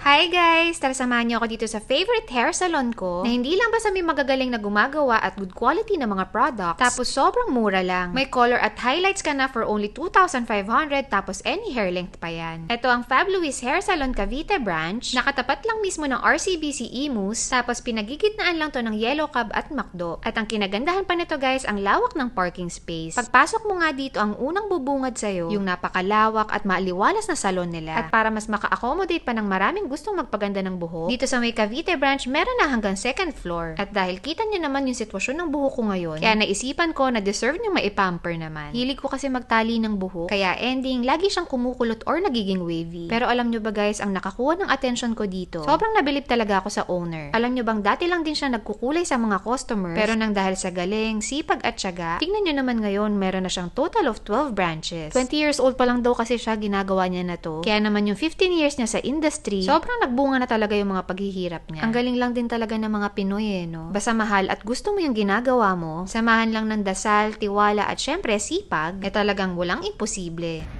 Hi guys! Tara samahan niyo ako dito sa favorite hair salon ko na hindi lang basta may magagaling na gumagawa at good quality na mga products tapos sobrang mura lang. May color at highlights ka na for only 2,500 tapos any hair length pa yan. Ito ang Fab Luis Hair Salon Cavite branch. Nakatapat lang mismo ng RCBC Imus tapos pinagigitnaan lang to ng Yellow Cab at Macdo. At ang kinagandahan pa nito guys ang lawak ng parking space. Pagpasok mo nga dito ang unang bubungad sa'yo yung napakalawak at maaliwalas na salon nila. At para mas maka-accommodate pa ng maraming gustong magpaganda ng buhok, dito sa may Cavite branch meron na hanggang second floor. At dahil kita niyo naman yung sitwasyon ng buhok ko ngayon, kaya naisipan ko na deserve niyo maipamper naman. Hilig ko kasi magtali ng buhok, kaya ending, lagi siyang kumukulot or nagiging wavy. Pero alam niyo ba guys, ang nakakuha ng attention ko dito, sobrang nabilib talaga ako sa owner. Alam niyo bang dati lang din siya nagkukulay sa mga customers, pero nang dahil sa galing, sipag at syaga, tingnan niyo naman ngayon, meron na siyang total of 12 branches. 20 years old pa lang daw kasi siya ginagawa niya na to. Kaya naman yung 15 years niya sa industry, sobrang nagbunga na talaga yung mga paghihirap niya. Ang galing lang din talaga ng mga Pinoy eh, no? Basta mahal at gusto mo yung ginagawa mo, samahan lang ng dasal, tiwala at syempre sipag, eh talagang walang imposible.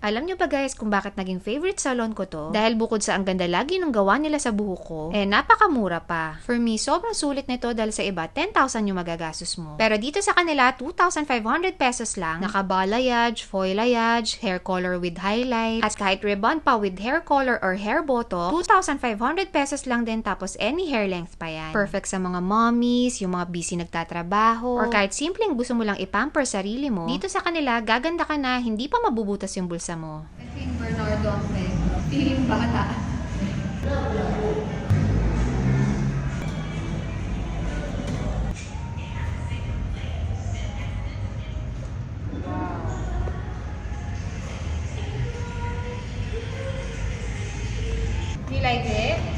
Alam nyo ba guys kung bakit naging favorite salon ko to? Dahil bukod sa ang ganda lagi ng gawa nila sa buhok ko, eh napakamura pa. For me, sobrang sulit nito dahil sa iba, 10,000 yung magagastos mo. Pero dito sa kanila, 2,500 pesos lang. Naka-balayage, foilayage, hair color with highlight, at kahit ribbon pa with hair color or hair boto, 2,500 pesos lang din tapos any hair length pa yan. Perfect sa mga mommies, yung mga busy nagtatrabaho, or kahit simpleng gusto mo lang ipamper sarili mo, dito sa kanila, gaganda ka na, hindi pa mabubutas yung bulsa mo. Ito yung Bernardo Ampego. Feeling bata. You like it?